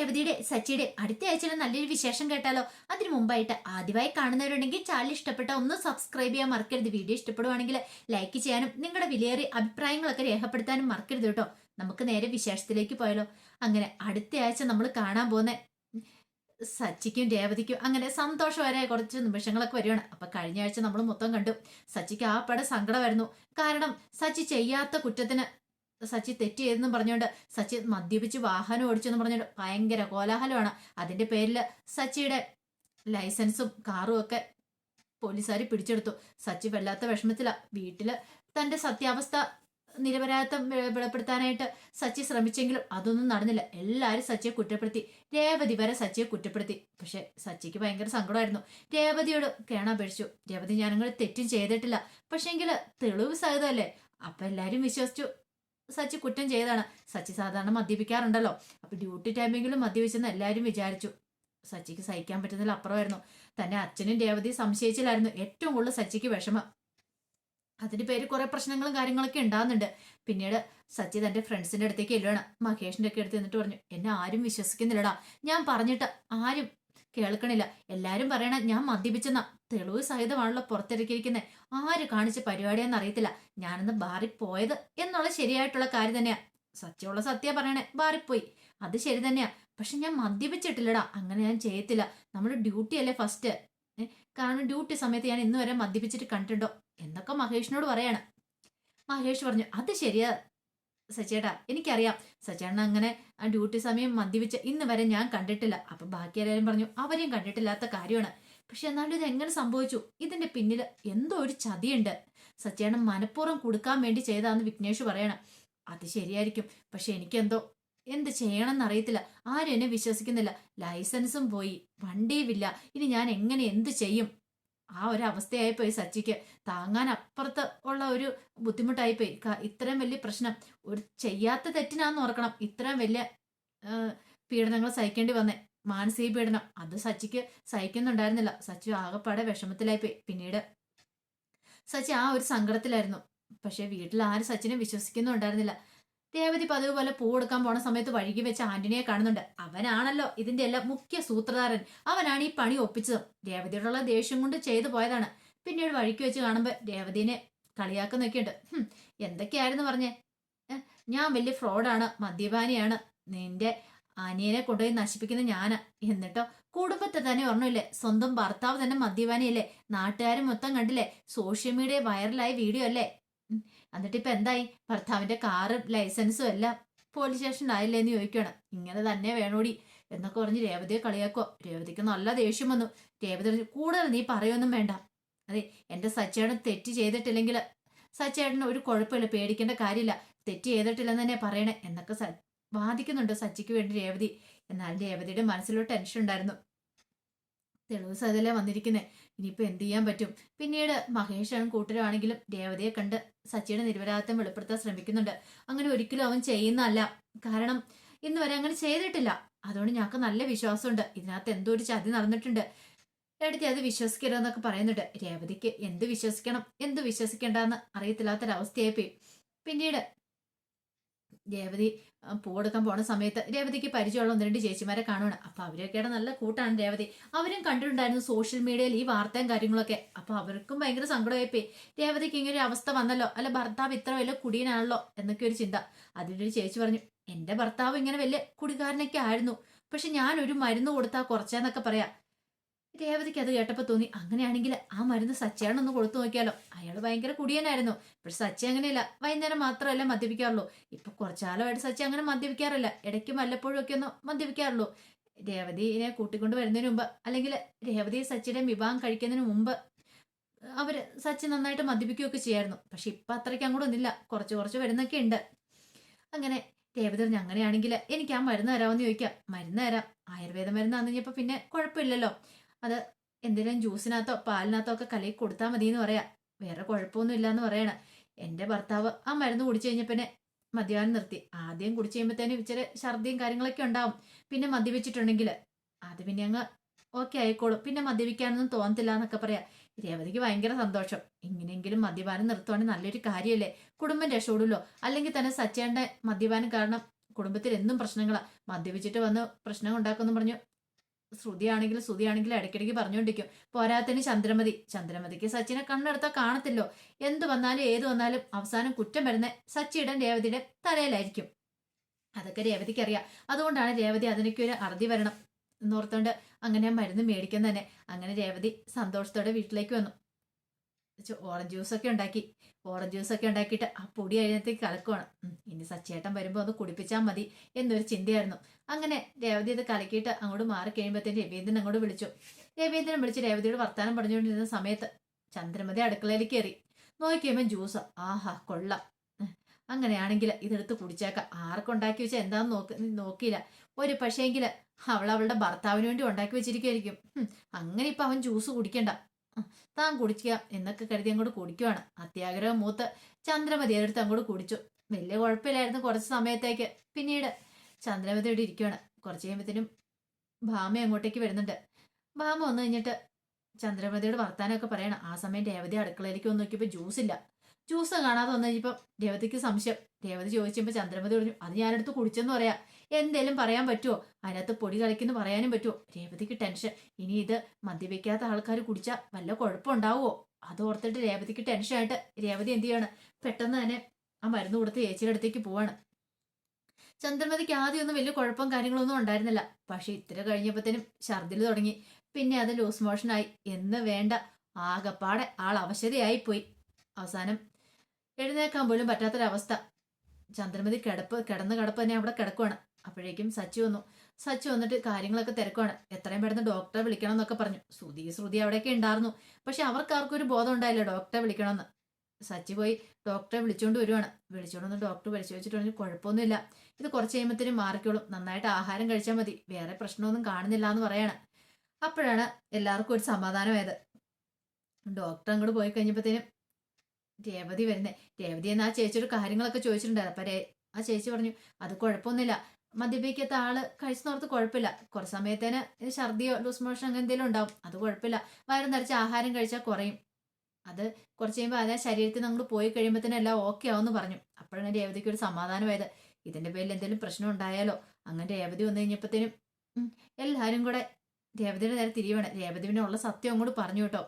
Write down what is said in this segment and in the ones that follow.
രേവതിയുടെ സച്ചിയുടെ അടുത്ത ആഴ്ചയിലെ നല്ലൊരു വിശേഷം കേട്ടാലോ? അതിനു മുമ്പായിട്ട് ആദ്യമായി കാണുന്നവരുണ്ടെങ്കിൽ ചാനൽ ഇഷ്ടപ്പെട്ട ഒന്ന് സബ്സ്ക്രൈബ് ചെയ്യാൻ മറക്കരുത്. വീഡിയോ ഇഷ്ടപ്പെടുവാണെങ്കിൽ ലൈക്ക് ചെയ്യാനും നിങ്ങളുടെ വിലയേറിയ അഭിപ്രായങ്ങളൊക്കെ രേഖപ്പെടുത്താനും മറക്കരുത് കേട്ടോ. നമുക്ക് നേരെ വിശേഷത്തിലേക്ക് പോയാലോ? അങ്ങനെ അടുത്ത ആഴ്ച നമ്മൾ കാണാൻ പോകുന്ന സച്ചിക്കും രേവതിക്കും അങ്ങനെ സന്തോഷകരമായ കുറച്ച് നിമിഷങ്ങളൊക്കെ വരികയാണ്. അപ്പൊ കഴിഞ്ഞ ആഴ്ച നമ്മൾ മൊത്തം കണ്ടു. സച്ചിക്ക് ആ പട സങ്കടമായിരുന്നു. കാരണം സച്ചി ചെയ്യാത്ത കുറ്റത്തിന് സച്ചി തെറ്റ് ചെയ്തെന്നും പറഞ്ഞുകൊണ്ട് സച്ചി മദ്യപിച്ച് വാഹനം ഓടിച്ചെന്ന് പറഞ്ഞുകൊണ്ട് ഭയങ്കര കോലാഹലമാണ്. അതിന്റെ പേരിൽ സച്ചിയുടെ ലൈസൻസും കാറും ഒക്കെ പോലീസുകാർ പിടിച്ചെടുത്തു. സച്ചി വല്ലാത്ത വിഷമത്തില. വീട്ടിൽ തന്റെ സത്യാവസ്ഥ നിരപരാധിത്വം വെളിപ്പെടുത്താനായിട്ട് സച്ചി ശ്രമിച്ചെങ്കിലും അതൊന്നും നടന്നില്ല. എല്ലാവരും സച്ചിയെ കുറ്റപ്പെടുത്തി. രേവതി വരെ സച്ചിയെ കുറ്റപ്പെടുത്തി. പക്ഷെ സച്ചിക്ക് ഭയങ്കര സങ്കടമായിരുന്നു. രേവതിയോട് കേണാപേക്ഷിച്ചു രേവതി ഞാനങ്ങൾ തെറ്റും ചെയ്തിട്ടില്ല. പക്ഷെങ്കിൽ തെളിവ് സഹിതമല്ലേ? അപ്പൊ എല്ലാരും വിശ്വസിച്ചു. സച്ചി കുറ്റം ചെയ്താണ് സച്ചി സാധാരണ മദ്യപിക്കാറുണ്ടല്ലോ. അപ്പൊ ഡ്യൂട്ടി ടൈമെങ്കിലും മദ്യപിച്ചെന്ന് എല്ലാവരും വിചാരിച്ചു. സച്ചിക്ക് സഹിക്കാൻ പറ്റുന്നതിൽ അപ്പുറമായിരുന്നു. തന്നെ അച്ഛനും രേവതി സംശയിച്ചില്ലായിരുന്നു. ഏറ്റവും കൂടുതൽ സച്ചിക്ക് വിഷമം. അതിന്റെ പേര് കുറെ പ്രശ്നങ്ങളും കാര്യങ്ങളൊക്കെ ഉണ്ടാകുന്നുണ്ട് പിന്നീട് സച്ചി തന്റെ ഫ്രണ്ട്സിന്റെ അടുത്തേക്ക് എല്ലുവാണ് മഹേഷിന്റെ ഒക്കെ അടുത്ത് എന്നിട്ട് പറഞ്ഞു എന്നെ ആരും വിശ്വസിക്കുന്നില്ലടാ. ഞാൻ പറഞ്ഞിട്ട് ആരും കേൾക്കണില്ല. എല്ലാരും പറയണ ഞാൻ മദ്യപിച്ചെന്ന. തെളിവ് സഹിതമാണല്ലോ പുറത്തിറക്കിയിരിക്കുന്നത് ആര് കാണിച്ച പരിപാടിയാന്ന് അറിയത്തില്ല. ഞാനിന്ന് ബാറിൽ പോയത് എന്നുള്ള ശരിയായിട്ടുള്ള കാര്യം തന്നെയാ. സത്യമുള്ള സത്യ പറയണേ. ബാറിൽ പോയി അത് ശരി തന്നെയാ. പക്ഷെ ഞാൻ മദ്യപിച്ചിട്ടില്ലടാ. അങ്ങനെ ഞാൻ ചെയ്യത്തില്ല. നമ്മുടെ ഡ്യൂട്ടി അല്ലേ ഫസ്റ്റ്. കാരണം ഡ്യൂട്ടി സമയത്ത് ഞാൻ ഇന്നുവരെ മദ്യപിച്ചിട്ട് കണ്ടിട്ടുണ്ടോ? എന്നൊക്കെ മഹേഷിനോട് പറയാണ്. മഹേഷ് പറഞ്ഞു അത് ശരിയാ. സച്ചേട്ടാ എനിക്കറിയാം. സച്ചേട്ടൻ അങ്ങനെ ആ ഡ്യൂട്ടി സമയം മദ്യപിച്ച് ഇന്ന് വരെ ഞാൻ കണ്ടിട്ടില്ല. അപ്പൊ ബാക്കി എല്ലാവരും പറഞ്ഞു അവരെയും കണ്ടിട്ടില്ലാത്ത കാര്യമാണ്. പക്ഷെ എന്നാലും ഇത് എങ്ങനെ സംഭവിച്ചു? ഇതിന്റെ പിന്നിൽ എന്തോ ഒരു ചതിയുണ്ട്. സച്ചേട്ടൻ മനഃപൂർവം കൊടുക്കാൻ വേണ്ടി ചെയ്താന്ന് വിഘ്നേഷ് പറയണം. അത് ശരിയായിരിക്കും. പക്ഷെ എനിക്കെന്തോ എന്ത് ചെയ്യണമെന്ന് അറിയത്തില്ല ആരും എന്നെ വിശ്വസിക്കുന്നില്ല. ലൈസൻസും പോയി. വണ്ടിയുമില്ല ഇനി ഞാൻ എങ്ങനെ എന്ത് ചെയ്യും? ആ ഒരു അവസ്ഥയായിപ്പോയി സച്ചിക്ക്. താങ്ങാൻ അപ്പുറത്ത് ഉള്ള ഒരു ബുദ്ധിമുട്ടായിപ്പോയി. ഇത്രയും വലിയ പ്രശ്നം. ഒരു ചെയ്യാത്ത തെറ്റിനാന്ന് ഓർക്കണം. ഇത്രയും വലിയ പീഡനങ്ങൾ സഹിക്കേണ്ടി വന്നേ. മാനസിക പീഡനം. അത് സച്ചിക്ക് സഹിക്കുന്നുണ്ടായിരുന്നില്ല. സച്ചി ആകെപ്പാടെ വിഷമത്തിലായിപ്പോയി. പിന്നീട് സച്ചി ആ ഒരു സങ്കടത്തിലായിരുന്നു. പക്ഷെ വീട്ടിൽ ആരും സച്ചിനെ വിശ്വസിക്കുന്നുണ്ടായിരുന്നില്ല. രേവതി പതിവ് പോലെ പൂ കൊടുക്കാൻ പോണ സമയത്ത് വഴുകി വെച്ച ആന്റണിയെ കാണുന്നുണ്ട്. അവനാണല്ലോ ഇതിന്റെ എല്ലാം മുഖ്യ സൂത്രധാരൻ. അവനാണ് ഈ പണി ഒപ്പിച്ചത്. രേവതിയോടുള്ള ദേഷ്യം കൊണ്ട് ചെയ്തു പോയതാണ്. പിന്നീട് വഴിക്ക് വെച്ച് കാണുമ്പോൾ രേവതിനെ കളിയാക്കുന്നൊക്കെയുണ്ട്. എന്തൊക്കെയായിരുന്നു പറഞ്ഞേ? ഞാൻ വലിയ ഫ്രോഡാണ് മദ്യപാനിയാണ്. നിന്റെ അനിയനെ കൊണ്ടുപോയി നശിപ്പിക്കുന്ന ഞാൻ. എന്നിട്ടോ കുടുംബത്തെ തന്നെ ഓർമ്മയില്ലേ? സ്വന്തം ഭർത്താവ് തന്നെ മദ്യപാനിയല്ലേ? നാട്ടുകാരും മൊത്തം കണ്ടില്ലേ? സോഷ്യൽ മീഡിയ വൈറലായ വീഡിയോ അല്ലേ? എന്നിട്ട് ഇപ്പൊ എന്തായി? ഭർത്താവിന്റെ കാറും ലൈസൻസും എല്ലാം പോലീസ് സ്റ്റേഷനിലായില്ലേ എന്ന് ചോദിക്കണം ഇങ്ങനെ തന്നെ വേണോടി എന്നൊക്കെ പറഞ്ഞ് രേവതിയെ കളിയാക്കോ രേവതിക്ക് നല്ല ദേഷ്യം വന്നു. രേവതി കൂടുതൽ നീ പറയൊന്നും വേണ്ട. അതെ എന്റെ സച്ചേടൻ തെറ്റ് ചെയ്തിട്ടില്ലെങ്കിൽ സച്ചേട്ടന് ഒരു കുഴപ്പമില്ല പേടിക്കേണ്ട കാര്യമില്ല. തെറ്റ് ചെയ്തിട്ടില്ലെന്ന് തന്നെ പറയണേ എന്നൊക്കെ വാദിക്കുന്നുണ്ട് സച്ചിക്ക് വേണ്ടി രേവതി. എന്നാൽ രേവതിയുടെ മനസ്സിലൊരു ടെൻഷൻ ഉണ്ടായിരുന്നു. തെളിവ് സഹിതല്ലേ വന്നിരിക്കുന്നേ. ഇനിയിപ്പോ എന്ത് ചെയ്യാൻ പറ്റും? പിന്നീട് മഹേഷാണ് കൂട്ടരാണെങ്കിലും രേവതിയെ കണ്ട് സച്ചിയുടെ നിരപരാധിത്വം വെളിപ്പെടുത്താൻ ശ്രമിക്കുന്നുണ്ട്. അങ്ങനെ ഒരിക്കലും അവൻ ചെയ്യുന്നതല്ല. കാരണം ഇന്ന് വരെ അങ്ങനെ ചെയ്തിട്ടില്ല. അതുകൊണ്ട് ഞങ്ങൾക്ക് നല്ല വിശ്വാസമുണ്ട്. ഇതിനകത്ത് എന്തോ ഒരു ചതി നടന്നിട്ടുണ്ട്. എടുത്തി അത് വിശ്വസിക്കരുതെന്നൊക്കെ പറയുന്നുണ്ട്. രേവതിക്ക് എന്ത് വിശ്വസിക്കണം? എന്ത് വിശ്വസിക്കേണ്ടെന്ന് അറിയത്തില്ലാത്തൊരവസ്ഥയായി പോയി പിന്നീട് രേവതി പൂവെടുക്കാൻ പോണ സമയത്ത് രേവതിക്ക് പരിചയമുള്ള ഒന്ന് രണ്ട് ചേച്ചിമാരെ കാണുവാണ്. അപ്പൊ അവരൊക്കെയുടെ നല്ല കൂട്ടാണ് രേവതി. അവരും കണ്ടിട്ടുണ്ടായിരുന്നു സോഷ്യൽ മീഡിയയിൽ ഈ വാർത്തയും കാര്യങ്ങളൊക്കെ. അപ്പൊ അവർക്കും ഭയങ്കര സങ്കടമായിപ്പോയി. രേവതിക്ക് ഇങ്ങനെ ഒരു അവസ്ഥ വന്നല്ലോ. അല്ല ഭർത്താവ് ഇത്ര വലിയ കുടിയനാണല്ലോ എന്നൊക്കെ ഒരു ചിന്ത. അതിന്റെ ഒരു ചേച്ചി പറഞ്ഞു എന്റെ ഭർത്താവ് ഇങ്ങനെ വലിയ കുടികാരനൊക്കെ ആയിരുന്നു. പക്ഷെ ഞാൻ ഒരു മരുന്ന് കൊടുത്താൽ കുറച്ചെന്നൊക്കെ പറയാ. രേവതിക്ക് അത് കേട്ടപ്പോ തോന്നി അങ്ങനെയാണെങ്കിൽ ആ മരുന്ന് സച്ചയാണെന്ന് കൊടുത്തു നോക്കിയാലോ. അയാൾ ഭയങ്കര കുടിയനായിരുന്നു. പക്ഷെ സച്ചി അങ്ങനെയല്ല. വൈകുന്നേരം മാത്രമല്ല മദ്യപിക്കാറുള്ളൂ. ഇപ്പൊ കുറച്ചാലമായിട്ട് സച്ചി അങ്ങനെ മദ്യപിക്കാറില്ല. ഇടയ്ക്ക് വല്ലപ്പോഴും ഒക്കെ ഒന്ന് മദ്യപിക്കാറുള്ളൂ. രേവതിനെ കൂട്ടിക്കൊണ്ട് വരുന്നതിന് മുമ്പ് അല്ലെങ്കിൽ രേവതി സച്ചിയുടെ വിവാഹം കഴിക്കുന്നതിന് മുമ്പ് അവർ സച്ചി നന്നായിട്ട് മദ്യപിക്കുകയൊക്കെ ചെയ്യായിരുന്നു. പക്ഷെ ഇപ്പൊ അത്രയ്ക്ക് അങ്ങോട്ട് ഒന്നില്ല കുറച്ച് കുറച്ച് വരുന്നൊക്കെ ഉണ്ട്. അങ്ങനെ രേവതി പറഞ്ഞു അങ്ങനെയാണെങ്കിൽ എനിക്ക് ആ മരുന്ന് തരാമെന്ന് ചോദിക്കാം. മരുന്ന് തരാം. ആയുർവേദ മരുന്ന് കഴിഞ്ഞപ്പോ പിന്നെ കുഴപ്പമില്ലല്ലോ. അത് എന്തെങ്കിലും ജ്യൂസിനകത്തോ പാലിനകത്തോ ഒക്കെ കലക്കി കൊടുത്താൽ മതി എന്ന് പറയാം. വേറെ കുഴപ്പമൊന്നും ഇല്ലാന്ന് പറയണ. എന്റെ ഭർത്താവ് ആ മരുന്ന് കുടിച്ചു കഴിഞ്ഞപ്പിന്നെ മദ്യപാനം നിർത്തി. ആദ്യം കുടിച്ചു കഴിയുമ്പോഴത്തേനും ഇച്ചിരി ഛർദിയും കാര്യങ്ങളൊക്കെ ഉണ്ടാവും. പിന്നെ മദ്യപിച്ചിട്ടുണ്ടെങ്കിൽ അത് പിന്നെ അങ്ങ് ഓക്കെ ആയിക്കോളും. പിന്നെ മദ്യപിക്കാനൊന്നും തോന്നത്തില്ല എന്നൊക്കെ പറയാം. രേവതിക്ക് ഭയങ്കര സന്തോഷം. ഇങ്ങനെയെങ്കിലും മദ്യപാനം നിർത്തുവാണെങ്കിൽ നല്ലൊരു കാര്യമല്ലേ കുടുംബം രക്ഷപ്പെടുമല്ലോ? അല്ലെങ്കിൽ തന്നെ സച്ചേണ്ട മദ്യപാനം കാരണം കുടുംബത്തിൽ എന്നും പ്രശ്നങ്ങളാണ് മദ്യപിച്ചിട്ട് വന്ന് പ്രശ്നം ഉണ്ടാക്കുമെന്ന് പറഞ്ഞു ശ്രുതിയാണെങ്കിലും ശ്രുതിയാണെങ്കിലും ഇടയ്ക്കിടയ്ക്ക് പറഞ്ഞുകൊണ്ടിരിക്കും. പോരാത്തിന് ചന്ദ്രമതി. ചന്ദ്രമതിക്ക് സച്ചിനെ കണ്ണെടുത്താൽ കാണത്തില്ലോ. എന്ത് വന്നാലും ഏത് വന്നാലും അവസാനം കുറ്റം വരുന്ന സച്ചിയുടെ രേവതിയുടെ തലയിലായിരിക്കും. അതൊക്കെ രേവതിക്ക് അറിയാം. അതുകൊണ്ടാണ് രേവതി അതിനൊക്കെ ഒരു അറുതി വരണം. എന്നോർത്തോണ്ട് അങ്ങനെ മരുന്ന് മേടിക്കാൻ തന്നെ. അങ്ങനെ രേവതി സന്തോഷത്തോടെ വീട്ടിലേക്ക് വന്നു. ഓറഞ്ച് ജ്യൂസൊക്കെ ഉണ്ടാക്കി. ഓറഞ്ച് ജ്യൂസൊക്കെ ഉണ്ടാക്കിയിട്ട് ആ പൊടി അതിനകത്തേക്ക് കലക്കുവാണ്. ഇനി സച്ചേട്ടൻ വരുമ്പോൾ ഒന്ന് കുടിപ്പിച്ചാൽ മതി എന്നൊരു ചിന്തയായിരുന്നു. അങ്ങനെ രേവതി ഇത് കലക്കിയിട്ട് അങ്ങോട്ട് മാറി കഴിയുമ്പോഴത്തേന് രവീന്ദ്രൻ അങ്ങോട്ട് വിളിച്ചു. രവീന്ദ്രൻ വിളിച്ച് രേവതിയോട് വർത്താനം പറഞ്ഞുകൊണ്ടിരുന്ന സമയത്ത് ചന്ദ്രമതി അടുക്കളയിൽ കയറി നോക്കിയുമ്പോൾ ജ്യൂസ് ആഹാ കൊള്ളാം. അങ്ങനെയാണെങ്കിൽ ഇതെടുത്ത് കുടിച്ചേക്കാം. ആർക്കുണ്ടാക്കി വെച്ചാൽ എന്താണെന്ന് നോക്കി നോക്കിയില്ല. ഒരു പക്ഷേങ്കിൽ അവൾ അവളുടെ ഭർത്താവിന് വേണ്ടി ഉണ്ടാക്കി വെച്ചിരിക്കുമായിരിക്കും അങ്ങനെ ഇപ്പം അവൻ ജ്യൂസ് കുടിക്കണ്ട. താൻ കുടിക്കുക എന്നൊക്കെ കരുതി അങ്ങോട്ട് കുടിക്കുവാണ്. അത്യാഗ്രഹം മൂത്ത് ചന്ദ്രമതി അടുത്ത് അങ്ങോട്ട് കുടിച്ചു. വലിയ കുഴപ്പമില്ലായിരുന്നു കുറച്ച് സമയത്തേക്ക്. പിന്നീട് ചന്ദ്രമതി ഇവിടെ ഇരിക്കുവാണ്. കുറച്ച് കഴിയുമ്പത്തേനും ഭാമ അങ്ങോട്ടേക്ക് വരുന്നുണ്ട്. ഭാമ വന്നു കഴിഞ്ഞിട്ട് ചന്ദ്രമതിയോട് വർത്താനമൊക്കെ പറയണം. ആ സമയം രേവതി അടുക്കളയിലേക്ക് വന്ന് നോക്കിയപ്പോൾ ജ്യൂസ് ഇല്ല. ജ്യൂസ് കാണാതെ വന്നു കഴിഞ്ഞപ്പോൾ രേവതിക്ക് സംശയം. രേവതി ചോദിച്ചപ്പോൾ ചന്ദ്രമതി പറഞ്ഞു അത് ഞാനെടുത്ത് കുടിച്ചെന്ന് പറയാ. എന്തേലും പറയാൻ പറ്റുമോ അതിനകത്ത് പൊടി കളിക്കുന്നു പറയാനും പറ്റുമോ രേവതിക്ക് ടെൻഷൻ. ഇനി ഇത് മദ്യപിക്കാത്ത ആൾക്കാർ കുടിച്ചാൽ വല്ല കുഴപ്പമുണ്ടാവുമോ അത് ഓർത്തിട്ട് രേവതിക്ക് ടെൻഷനായിട്ട് രേവതി എന്ത് ചെയ്യാണ്? പെട്ടെന്ന് തന്നെ ആ മരുന്ന് കൊടുത്ത് ചേച്ചിയുടെ അടുത്തേക്ക് പോവാണ്. ചന്ദ്രമതിക്ക് ആദ്യമൊന്നും വലിയ കുഴപ്പം കാര്യങ്ങളൊന്നും ഉണ്ടായിരുന്നില്ല. പക്ഷെ ഇത്ര കഴിഞ്ഞപ്പോഴത്തേനും ഛർദിൽ തുടങ്ങി. പിന്നെ അത് ലൂസ് മോഷനായി എന്ന് വേണ്ട. ആകപ്പാടെ ആൾ അവശതയായി പോയി അവസാനം എഴുന്നേക്കാൻ പോലും പറ്റാത്തൊരവസ്ഥ. ചന്ദ്രമതി കിടപ്പ് കിടന്ന് കിടപ്പ് തന്നെ അവിടെ കിടക്കുവാണ്. അപ്പോഴേക്കും സച്ചി വന്നു. സച്ചി വന്നിട്ട് കാര്യങ്ങളൊക്കെ തിരക്കുവാണ്. എത്രയും പെട്ടെന്ന് ഡോക്ടറെ വിളിക്കണം എന്നൊക്കെ പറഞ്ഞു. ശ്രുതി ശ്രുതി അവിടെയൊക്കെ ഉണ്ടായിരുന്നു. പക്ഷെ അവർക്ക് ആർക്കും ബോധം ഉണ്ടായില്ല ഡോക്ടറെ വിളിക്കണമെന്ന്. സച്ചി പോയി ഡോക്ടറെ വിളിച്ചുകൊണ്ട് വരുവാണ്. വിളിച്ചുകൊണ്ട് വന്ന് ഡോക്ടർ പരിശോധിച്ചിട്ട് പറഞ്ഞു കുഴപ്പമൊന്നുമില്ല. ഇത് കുറച്ച് കഴിയുമ്പോഴത്തേനും മാറിക്കോളും. നന്നായിട്ട് ആഹാരം കഴിച്ചാൽ മതി. വേറെ പ്രശ്നമൊന്നും കാണുന്നില്ല എന്ന് പറയാണ്. അപ്പോഴാണ് എല്ലാവർക്കും ഒരു സമാധാനമായത്. ഡോക്ടർ അങ്ങോട്ട് പോയി കഴിഞ്ഞപ്പോഴത്തേനും രേവതി വരുന്നേ. രേവതി എന്ന് ആ ചേച്ചിയുടെ കാര്യങ്ങളൊക്കെ ചോദിച്ചിട്ടുണ്ടായിരുന്നു. അപ്പം ആ ചേച്ചി പറഞ്ഞു അത് കുഴപ്പമൊന്നുമില്ല. മദ്യപിക്കാത്ത ആൾ കഴിച്ചോർത്ത് കുഴപ്പമില്ല. കുറച്ച് സമയത്തേന് ഛർദിയോ ലൂസ് മോഷൻ അങ്ങനെ എന്തെങ്കിലും ഉണ്ടാവും. അത് കുഴപ്പമില്ല. വയറ് നിറച്ച് ആഹാരം കഴിച്ചാൽ കുറയും. അത് കുറച്ച് കഴിയുമ്പോൾ അതേ ശരീരത്തിൽ നമ്മൾ പോയി കഴിയുമ്പോൾ തന്നെ എല്ലാം ഓക്കെ ആവുമെന്ന് പറഞ്ഞു. അപ്പോഴാണ് രേവതിക്ക് ഒരു സമാധാനമായത്. ഇതിന്റെ പേരിൽ എന്തെങ്കിലും പ്രശ്നം ഉണ്ടായാലോ? അങ്ങനെ രേവതി വന്നു കഴിഞ്ഞപ്പോഴത്തേനും എല്ലാവരും കൂടെ രേവതിയുടെ നേരെ തിരിയുവാണ്. രേവതി പിന്നെ ഉള്ള സത്യം അങ്ങോട്ട് പറഞ്ഞു കേട്ടോ.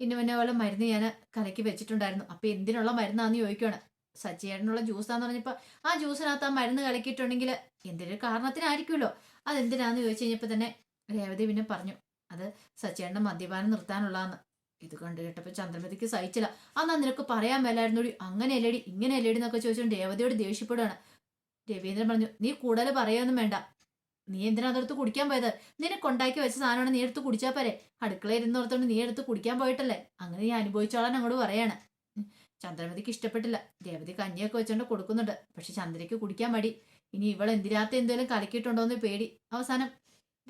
ഇന്ന് പിന്നെ പോലെ മരുന്ന് ഞാൻ കലക്കി വെച്ചിട്ടുണ്ടായിരുന്നു. അപ്പൊ എന്തിനുള്ള മരുന്നാന്ന് ചോദിക്കുവാണ്. സച്ചിയേട്ടനുള്ള ജ്യൂസാന്ന് പറഞ്ഞപ്പോൾ ആ ജ്യൂസിനകത്ത് ആ മരുന്ന് കലക്കിയിട്ടുണ്ടെങ്കിൽ എന്തെങ്കിലും കാരണത്തിനായിരിക്കുമല്ലോ? അതെന്തിനാന്ന് ചോദിച്ചു കഴിഞ്ഞപ്പോ തന്നെ രേവതി പിന്നെ പറഞ്ഞു അത് സച്ചിയേട്ടന്റെ മദ്യപാനം നിർത്താനുള്ളതാന്ന്. ഇത് കണ്ടു കേട്ടപ്പോ ചന്ദ്രമതിക്ക് സഹിച്ചില്ല. അന്നാ നിനക്ക് പറയാൻ മേലായിരുന്നോടി? അങ്ങനെ അല്ലേടി ഇങ്ങനെ അല്ലേടി എന്നൊക്കെ ചോദിച്ചുകൊണ്ട് രേവതിയോട് ദേഷ്യപ്പെടുകയാണ് രവീന്ദ്രൻ പറഞ്ഞു നീ കൂടുതൽ പറയുമൊന്നും വേണ്ട. നീ എന്തിനാ അതെടുത്ത് കുടിക്കാൻ പോയത്? നിനക്ക് ഉണ്ടാക്കി വെച്ച സാധനമാണ് നീ എടുത്ത് കുടിച്ചാ പോരെ? അടുക്കളയിൽ ഇരുന്നോർത്തോണ്ട് നീ എടുത്ത് കുടിക്കാൻ പോയിട്ടല്ലേ? അങ്ങനെ നീ അനുഭവിച്ചോളാൻ അങ്ങോട്ട് പറയാണ്. ചന്ദ്രമതിക്ക് ഇഷ്ടപ്പെട്ടില്ല. രേവതി കഞ്ഞിയൊക്കെ വെച്ചോണ്ട് കൊടുക്കുന്നുണ്ട്. പക്ഷെ ചന്ദ്രയ്ക്ക് കുടിക്കാൻ മടി. ഇനി ഇവൾ എന്തിനകത്ത് എന്തെങ്കിലും കലക്കിയിട്ടുണ്ടോന്ന് പേടി. അവസാനം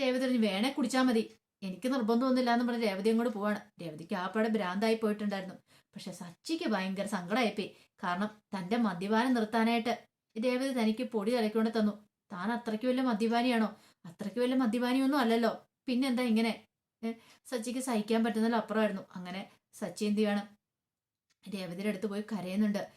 രേവതി പറഞ്ഞു വേണേ കുടിച്ചാൽ മതി. എനിക്ക് നിർബന്ധമൊന്നുമില്ല എന്ന് പറഞ്ഞ് രേവതി അങ്ങോട്ട് പോവാണ്. രേവതിക്ക് ആപ്പാടെ ഭ്രാന്തായി പോയിട്ടുണ്ടായിരുന്നു. പക്ഷെ സച്ചിക്ക് ഭയങ്കര സങ്കടമായിപ്പോയി കാരണം തന്റെ മദ്യപാനം നിർത്താനായിട്ട് രേവതി തനിക്ക് പൊടി കലക്കൊണ്ട് തന്നു. താൻ അത്രയ്ക്ക് വലിയ മദ്യപാനിയാണോ? അത്രയ്ക്ക് വലിയ മദ്യപാനിയൊന്നും അല്ലല്ലോ. പിന്നെന്താ ഇങ്ങനെ? സച്ചിക്ക് സഹിക്കാൻ പറ്റുന്നതിൽ അപ്പുറമായിരുന്നു അങ്ങനെ സച്ചി എന്ത് ചെയ്യണം? രേവതിയുടെ അടുത്ത് പോയി കരയുന്നുണ്ട്.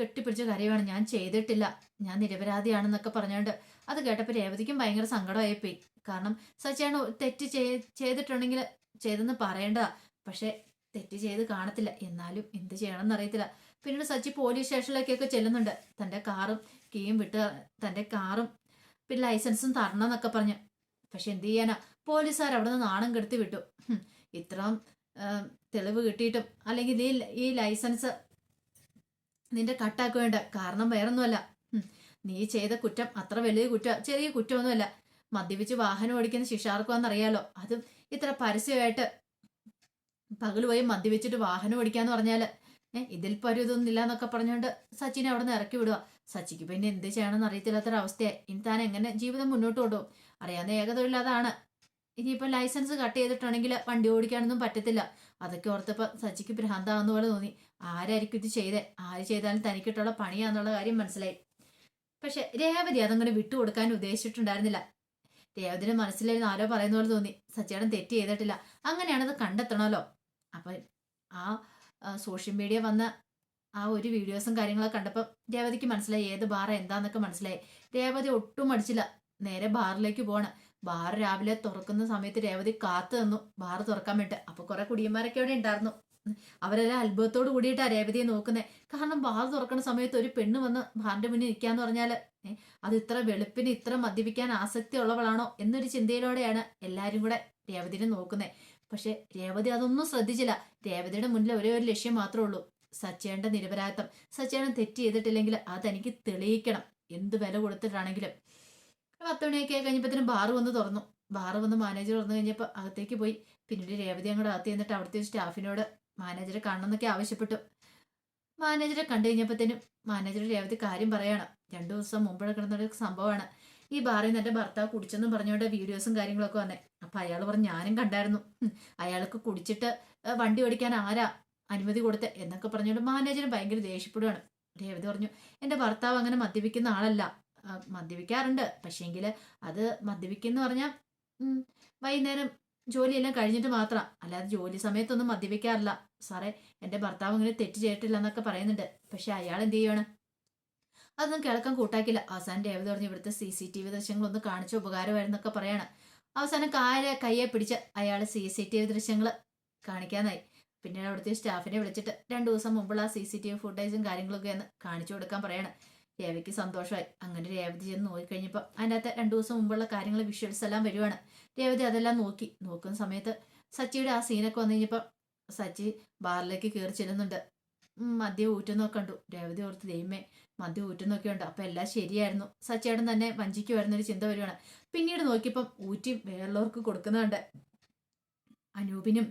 കെട്ടിപ്പിടിച്ച കരയുവാണ് ഞാൻ ചെയ്തിട്ടില്ല. ഞാൻ നിരപരാധിയാണെന്നൊക്കെ പറഞ്ഞുകൊണ്ട് അത് കേട്ടപ്പോൾ രേവതിക്കും ഭയങ്കര സങ്കടമായിപ്പോയി. കാരണം സച്ചിയാണ് തെറ്റ് ചെയ്- ചെയ്തിട്ടുണ്ടെങ്കിൽ ചെയ്തെന്ന് പറയേണ്ടതാ പക്ഷെ തെറ്റ് ചെയ്ത് കാണത്തില്ല. എന്നാലും എന്ത് ചെയ്യണമെന്ന് അറിയത്തില്ല പിന്നീട് സച്ചി പോലീസ് സ്റ്റേഷനിലേക്കൊക്കെ ചെല്ലുന്നുണ്ട്. തന്റെ കാറും കീയും വിട്ട് തന്റെ കാറും പിന്നെ ലൈസൻസും തരണം എന്നൊക്കെ പറഞ്ഞു. പക്ഷെ എന്ത് ചെയ്യാനാ? പോലീസുകാർ അവിടെ നിന്ന് നാണം കെടുത്തി വിട്ടു. ഇത്രയും തെളിവ് കിട്ടിയിട്ടും അല്ലെങ്കിൽ നീ ഈ ലൈസൻസ് നിന്റെ കട്ടാക്ക് വേണ്ട. കാരണം വേറൊന്നുമല്ല. നീ ചെയ്ത കുറ്റം അത്ര വലിയ കുറ്റം ചെറിയ കുറ്റമൊന്നുമല്ല. മദ്യപിച്ച് വാഹനം ഓടിക്കുന്ന ശിക്ഷാർക്കുമെന്നറിയാലോ അതും ഇത്ര പരസ്യമായിട്ട് പകൽ പോയി മദ്യപിച്ചിട്ട് വാഹനം ഓടിക്കാന്ന് പറഞ്ഞാൽ. ഏഹ് ഇതിൽ പരിതൊന്നും ഇല്ല എന്നൊക്കെ പറഞ്ഞുകൊണ്ട് സച്ചിനെ അവിടെ നിന്ന് ഇറക്കി വിടുക സച്ചിക്ക് പിന്നെ എന്ത് ചെയ്യണമെന്ന് അറിയത്തില്ലാത്തൊരവസ്ഥയായി. ഇനി താൻ എങ്ങനെ ജീവിതം മുന്നോട്ട് കൊണ്ടുപോകും? അറിയാവുന്ന ഏക അതാണ് ഇനിയിപ്പോൾ ലൈസൻസ് കട്ട് ചെയ്തിട്ടുണ്ടെങ്കിൽ വണ്ടി ഓടിക്കാനൊന്നും പറ്റത്തില്ല. അതൊക്കെ ഓർത്തപ്പോൾ സച്ചിക്ക് ഭ്രാന്താവുന്ന പോലെ തോന്നി. ആരായിരിക്കും ഇത് ചെയ്തേ? ആര് ചെയ്താലും തനിക്കിട്ടുള്ള പണിയാന്നുള്ള കാര്യം മനസ്സിലായി. പക്ഷെ രേവതി അതങ്ങനെ വിട്ടുകൊടുക്കാൻ ഉദ്ദേശിച്ചിട്ടുണ്ടായിരുന്നില്ല. രേവതിയുടെ മനസ്സിലായിരുന്നു ആരോ പറയുന്ന പോലെ തോന്നി. സച്ചേടൻ തെറ്റ് ചെയ്തിട്ടില്ല. അങ്ങനെയാണത് കണ്ടെത്തണമല്ലോ. അപ്പൊ ആ സോഷ്യൽ മീഡിയ വന്ന ആ ഒരു വീഡിയോസും കാര്യങ്ങളൊക്കെ കണ്ടപ്പോൾ രേവതിക്ക് മനസ്സിലായി. ഏത് ബാർ എന്താന്നൊക്കെ മനസ്സിലായി. രേവതി ഒട്ടും മടിച്ചില്ല. നേരെ ബാറിലേക്ക് പോവാണ്. ബാർ രാവിലെ തുറക്കുന്ന സമയത്ത് രേവതി കാത്തു നിന്നു. ബാർ തുറക്കാൻ വേണ്ടി അപ്പൊ കുറെ കുടിയന്മാരൊക്കെ അവിടെ ഉണ്ടായിരുന്നു. അവരെല്ലാം അത്ഭുതത്തോട് കൂടിയിട്ടാ രേവതിയെ നോക്കുന്നത് കാരണം ബാർ തുറക്കുന്ന സമയത്ത് ഒരു പെണ്ണ് വന്ന് ബാറിന്റെ മുന്നിൽ നിൽക്കാന്ന് പറഞ്ഞാൽ അത് ഇത്ര വെളുപ്പിന് ഇത്ര മദ്യപിക്കാൻ ആസക്തി ഉള്ളവളാണോ എന്നൊരു ചിന്തയിലൂടെയാണ് എല്ലാരും കൂടെ രേവതിനെ നോക്കുന്നത് പക്ഷെ രേവതി അതൊന്നും ശ്രദ്ധിച്ചില്ല. രേവതിയുടെ മുന്നിൽ ഒരേ ഒരു ലക്ഷ്യം മാത്രമേ ഉള്ളൂ. സച്ചേന്റെ നിരപരാധിത്വം. സച്ചേണ്ടൻ തെറ്റ് ചെയ്തിട്ടില്ലെങ്കിൽ അതെനിക്ക് തെളിയിക്കണം. എന്ത് വില കൊടുത്തിട്ടാണെങ്കിലും. പത്ത് മണിയൊക്കെ കഴിഞ്ഞപ്പോഴത്തേനും ബാറ് വന്ന് തുറന്നു. ബാറ് വന്ന് മാനേജർ തുറന്നു കഴിഞ്ഞപ്പോൾ അകത്തേക്ക് പോയി. പിന്നീട് രേവതി അങ്ങോട്ട് അകത്ത് ചെന്നിട്ട് അവിടുത്തെ സ്റ്റാഫിനോട് മാനേജറെ കാണണമെന്നൊക്കെ ആവശ്യപ്പെട്ടു. മാനേജറെ കണ്ടു കഴിഞ്ഞപ്പോഴത്തേനും മാനേജർ രേവതി കാര്യം പറയണം. രണ്ടു ദിവസം മുമ്പ് കിടന്ന ഒരു സംഭവമാണ്. ഈ ബാറിൽ നിന്ന് എന്റെ ഭർത്താവ് കുടിച്ചെന്നും പറഞ്ഞുകൊണ്ട് വീഡിയോസും കാര്യങ്ങളൊക്കെ വന്നേ. അപ്പം അയാൾ പറഞ്ഞു ഞാനും കണ്ടായിരുന്നു. അയാൾക്ക് കുടിച്ചിട്ട് വണ്ടി ഓടിക്കാൻ ആരാ അനുമതി കൊടുത്ത് എന്നൊക്കെ പറഞ്ഞുകൊണ്ട് മാനേജർ ഭയങ്കര ദേഷ്യപ്പെടുകയാണ് രേവതി പറഞ്ഞു എന്റെ ഭർത്താവ് അങ്ങനെ മദ്യപിക്കുന്ന ആളല്ല. മദ്യപിക്കാറുണ്ട്. പക്ഷേങ്കിൽ അത് മദ്യപിക്കുന്ന പറഞ്ഞാൽ വൈകുന്നേരം ജോലിയെല്ലാം കഴിഞ്ഞിട്ട് മാത്രം. അല്ലാതെ ജോലി സമയത്തൊന്നും മദ്യപിക്കാറില്ല. സാറേ എന്റെ ഭർത്താവ് ഇങ്ങനെ തെറ്റ് ചെയ്തിട്ടില്ല എന്നൊക്കെ പറയുന്നുണ്ട്. പക്ഷെ അയാൾ എന്ത് ചെയ്യാണ് അതൊന്നും കേൾക്കാൻ കൂട്ടാക്കില്ല. അവസാനം രേവതി പറഞ്ഞ് ഇവിടുത്തെ സി സി ടി വി ദൃശ്യങ്ങളൊന്ന് കാണിച്ച ഉപകാരമായിരുന്നൊക്കെ പറയാണ്. അവസാനം കാൽ കയ്യെ പിടിച്ച് അയാൾ സി സി ടി വി ദൃശ്യങ്ങൾ കാണിക്കാനായി. പിന്നീട് അവിടുത്തെ സ്റ്റാഫിനെ വിളിച്ചിട്ട് രണ്ടു ദിവസം മുമ്പുള്ള സി സി ടി വി ഫുട്ടേജും കാര്യങ്ങളൊക്കെ ഒന്ന് കാണിച്ചു കൊടുക്കാൻ പറയാണ്. രേവയ്ക്ക് സന്തോഷമായി. അങ്ങനെ രേവതി ചെന്ന് നോക്കിക്കഴിഞ്ഞപ്പോൾ അതിന്റെ അകത്ത് രണ്ടു ദിവസം മുമ്പുള്ള കാര്യങ്ങൾ വിഷ്വൽസ് എല്ലാം വരുവാണ്. രേവതി അതെല്ലാം നോക്കി. നോക്കുന്ന സമയത്ത് സച്ചിയുടെ ആ സീനൊക്കെ വന്നു കഴിഞ്ഞപ്പോൾ സച്ചി ബാറിലേക്ക് കയറി ചെല്ലുന്നുണ്ട്. മദ്യം ഊറ്റുന്നൊക്കെ കണ്ടു. രേവതി ഓർത്ത് ദൈവമേ മദ്യം ഊറ്റുന്നൊക്കെ ഉണ്ട്. അപ്പം എല്ലാം ശരിയായിരുന്നു. സച്ചിയുടെ തന്നെ വഞ്ചിക്ക് ഒരു ചിന്ത വരുവാണ്. പിന്നീട് നോക്കിയപ്പം ഊറ്റി വേറുള്ളവർക്ക് കൊടുക്കുന്നുണ്ട് അനൂപിനും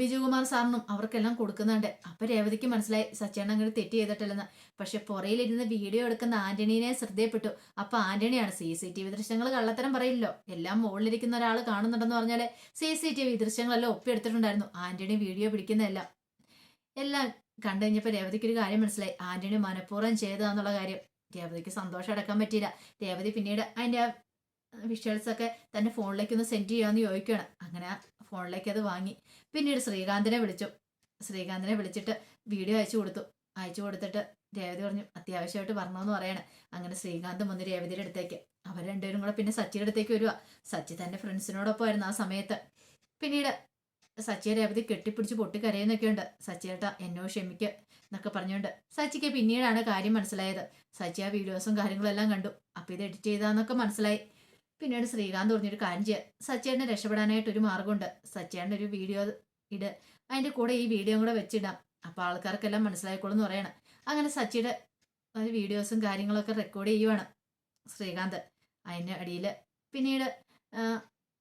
വിജയകുമാർ സാറിനും അവർക്കെല്ലാം കൊടുക്കുന്നുണ്ട്. അപ്പൊ രേവതിക്ക് മനസ്സിലായി സച്ചേണ അങ്ങനെ തെറ്റ് ചെയ്തിട്ടില്ലെന്ന്. പക്ഷെ പുറയിലിരുന്ന് വീഡിയോ എടുക്കുന്ന ആന്റണീനെ ശ്രദ്ധയപ്പെട്ടു അപ്പൊ ആന്റണിയാണ് സി സി ടി വി ദൃശ്യങ്ങൾ കള്ളത്തരം പറയില്ലോ എല്ലാം മുകളിലിരിക്കുന്ന ഒരാൾ കാണുന്നുണ്ടെന്ന് പറഞ്ഞാൽ സി സി ടി വി ദൃശ്യങ്ങളെല്ലാം ഒപ്പിയെടുത്തിട്ടുണ്ടായിരുന്നു. ആന്റണി വീഡിയോ പിടിക്കുന്നതെല്ലാം. എല്ലാം കണ്ടു കഴിഞ്ഞപ്പോൾ രേവതിക്ക് ഒരു കാര്യം മനസ്സിലായി. ആന്റണി മനഃപൂർവം ചെയ്തതാന്നുള്ള കാര്യം. രേവതിക്ക് സന്തോഷം അടക്കാൻ പറ്റിയില്ല. രേവതി പിന്നീട് അതിന്റെ വിഷ്വൽസ് ഒക്കെ തന്റെ ഫോണിലേക്ക് ഒന്ന് സെൻഡ് ചെയ്യാമെന്ന് ചോദിക്കുകയാണ് അങ്ങനെ ഫോണിലേക്ക് അത് വാങ്ങി. പിന്നീട് ശ്രീകാന്തിനെ വിളിച്ചു. ശ്രീകാന്തിനെ വിളിച്ചിട്ട് വീഡിയോ അയച്ചു കൊടുത്തു. അയച്ചു കൊടുത്തിട്ട് രേവതി പറഞ്ഞു അത്യാവശ്യമായിട്ട് വരണമെന്ന് പറയാണ്. അങ്ങനെ ശ്രീകാന്ത് വന്ന് രേവതിയുടെ അടുത്തേക്ക്. അവർ രണ്ടുപേരും കൂടെ പിന്നെ സച്ചിയുടെ അടുത്തേക്ക് വരുക സച്ചി തന്റെ ഫ്രണ്ട്സിനോടൊപ്പമായിരുന്നു ആ സമയത്ത്. പിന്നീട് സച്ചിയെ രേവതി കെട്ടിപ്പിടിച്ച് പൊട്ടിക്കരയുന്നൊക്കെ ഉണ്ട്. സച്ചിയേട്ട എന്നോ ക്ഷമിക്ക് എന്നൊക്കെ പറഞ്ഞുകൊണ്ട് സച്ചിക്ക് പിന്നീടാണ് കാര്യം മനസ്സിലായത്. സച്ചി ആ വീഡിയോസും കാര്യങ്ങളെല്ലാം കണ്ടു. അപ്പൊ ഇത് എഡിറ്റ് ചെയ്താന്നൊക്കെ മനസ്സിലായി. പിന്നീട് ശ്രീകാന്ത് പറഞ്ഞൊരു കാര്യം ചെയ്യുക സച്ചേട്ടനെ രക്ഷപ്പെടാനായിട്ട് ഒരു മാർഗമുണ്ട് സച്ചേട്ടന്റെ ഒരു വീഡിയോ ഇട്. അതിന്റെ കൂടെ ഈ വീഡിയോ കൂടെ വെച്ചിടാം. അപ്പൊ ആൾക്കാർക്കെല്ലാം മനസ്സിലായിക്കോളും എന്ന് പറയണം. അങ്ങനെ സച്ചിയുടെ വീഡിയോസും കാര്യങ്ങളൊക്കെ റെക്കോർഡ് ചെയ്യുവാണ് ശ്രീകാന്ത്. അതിന്റെ അടിയിൽ പിന്നീട്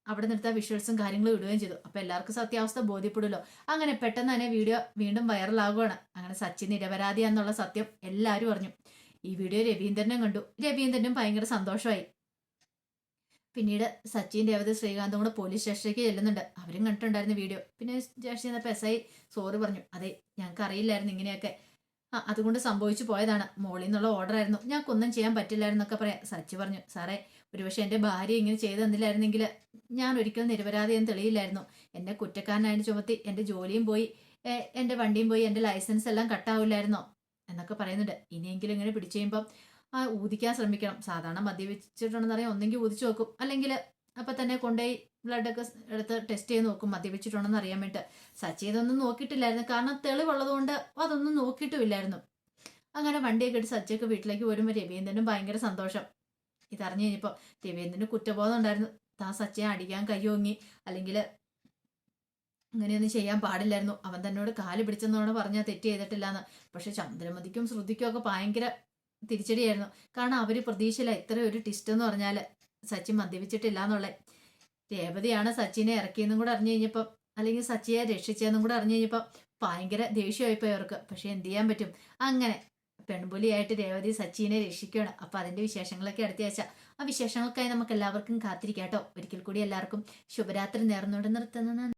അവിടെ നിർത്ത വിഷ്വൽസും കാര്യങ്ങളും ഇടുകയും ചെയ്തു. അപ്പൊ എല്ലാവർക്കും സത്യാവസ്ഥ ബോധ്യപ്പെടുമല്ലോ. അങ്ങനെ പെട്ടെന്ന് തന്നെ വീഡിയോ വീണ്ടും വൈറലാകുകയാണ് അങ്ങനെ സച്ചിൻ നിരപരാധിയാന്നുള്ള സത്യം എല്ലാവരും അറിഞ്ഞു. ഈ വീഡിയോ രവീന്ദ്രനും കണ്ടു. രവീന്ദ്രനും ഭയങ്കര സന്തോഷമായി. പിന്നീട് സച്ചിൻ രേവതി ശ്രീകാന്തും കൂടെ പോലീസ് സ്റ്റേഷനിലേക്ക് ചെല്ലുന്നുണ്ട്. അവരും കണ്ടിട്ടുണ്ടായിരുന്നു വീഡിയോ പിന്നെ സ്റ്റേഷനിൽ ചെന്നപ്പോൾ എസ് ഐ സോറി പറഞ്ഞു. അതെ ഞങ്ങൾക്ക് അറിയില്ലായിരുന്നു ഇങ്ങനെയൊക്കെ. ആ അതുകൊണ്ട് സംഭവിച്ചു പോയതാണ്. മോളിൽ നിന്നുള്ള ഓർഡർ ആയിരുന്നു. ഞങ്ങൾക്കൊന്നും ചെയ്യാൻ പറ്റില്ലായിരുന്നൊക്കെ പറയാം. സച്ചി പറഞ്ഞു. സാറേ ഒരുപക്ഷെ എന്റെ ഭാര്യ ഇങ്ങനെ ചെയ്തു തന്നില്ലായിരുന്നെങ്കിൽ ഞാൻ ഒരിക്കലും നിരപരാധിയെന്ന് തെളിയില്ലായിരുന്നു. എന്നെ കുറ്റക്കാരനായിട്ട് ചുമത്തി എന്റെ ജോലിയും പോയി. എന്റെ വണ്ടിയും പോയി. എന്റെ ലൈസൻസ് എല്ലാം കട്ടാവില്ലായിരുന്നോ എന്നൊക്കെ പറയുന്നുണ്ട്. ഇനിയെങ്കിലും ഇങ്ങനെ പിടിച്ചു കഴിയുമ്പം ഊതിക്കാൻ ശ്രമിക്കണം. സാധാരണ മദ്യപിച്ചിട്ടുണ്ടെന്ന് അറിയാം ഒന്നെങ്കിൽ ഊതിച്ചു നോക്കും. അല്ലെങ്കിൽ അപ്പം തന്നെ കൊണ്ടുപോയി ബ്ലഡ് ഒക്കെ എടുത്ത് ടെസ്റ്റ് ചെയ്ത് നോക്കും മദ്യപിച്ചിട്ടുണ്ടെന്ന് അറിയാൻ വേണ്ടി സച്ചി ഇതൊന്നും നോക്കിയിട്ടില്ലായിരുന്നു. കാരണം തെളിവുള്ളതുകൊണ്ട് അതൊന്നും നോക്കിയിട്ടുമില്ലായിരുന്നു. അങ്ങനെ വണ്ടിയൊക്കെ എടുത്ത് സച്ചിയൊക്കെ വീട്ടിലേക്ക് വരുമ്പോൾ രവീന്ദ്രനും ഭയങ്കര സന്തോഷം. ഇതറിഞ്ഞു കഴിഞ്ഞപ്പോൾ രവീന്ദ്രന് കുറ്റബോധം ഉണ്ടായിരുന്നു. താൻ സച്ചിയെ അടിക്കാൻ കയ്യോങ്ങി അല്ലെങ്കിൽ അങ്ങനെയൊന്നും ചെയ്യാൻ പാടില്ലായിരുന്നു. അവൻ തന്നോട് കാൽ പിടിച്ചെന്നോട് പറഞ്ഞാൽ തെറ്റ് ചെയ്തിട്ടില്ല എന്ന് പക്ഷെ ചന്ദ്രമതിക്കും ശ്രുതിക്കും ഒക്കെ ഭയങ്കര തിരിച്ചടിയായിരുന്നു. കാരണം അവർ പ്രതീക്ഷയില്ല ഇത്ര ഒരു ടിസ്റ്റ് എന്ന് പറഞ്ഞാൽ സച്ചിൻ മദ്യപിച്ചിട്ടില്ല എന്നുള്ള രേവതിയാണ് സച്ചിനെ ഇറക്കിയെന്നും കൂടെ അറിഞ്ഞു കഴിഞ്ഞപ്പം അല്ലെങ്കിൽ സച്ചിയെ രക്ഷിച്ചതെന്നും കൂടെ അറിഞ്ഞു കഴിഞ്ഞപ്പം ഭയങ്കര ദേഷ്യമായിപ്പോയി അവർക്ക്. പക്ഷെ എന്ത് ചെയ്യാൻ പറ്റും? അങ്ങനെ പെൺപുലിയായിട്ട് രേവതി സച്ചിനെ രക്ഷിക്കുകയാണ്. അപ്പൊ അതിന്റെ വിശേഷങ്ങളൊക്കെ അടുത്ത ആഴ്ച. ആ വിശേഷങ്ങൾക്കായി നമുക്ക് എല്ലാവർക്കും കാത്തിരിക്കാം കേട്ടോ. ഒരിക്കൽ കൂടി എല്ലാവർക്കും ശുഭരാത്രി നേർന്നുകൊണ്ട് നിർത്തുന്ന.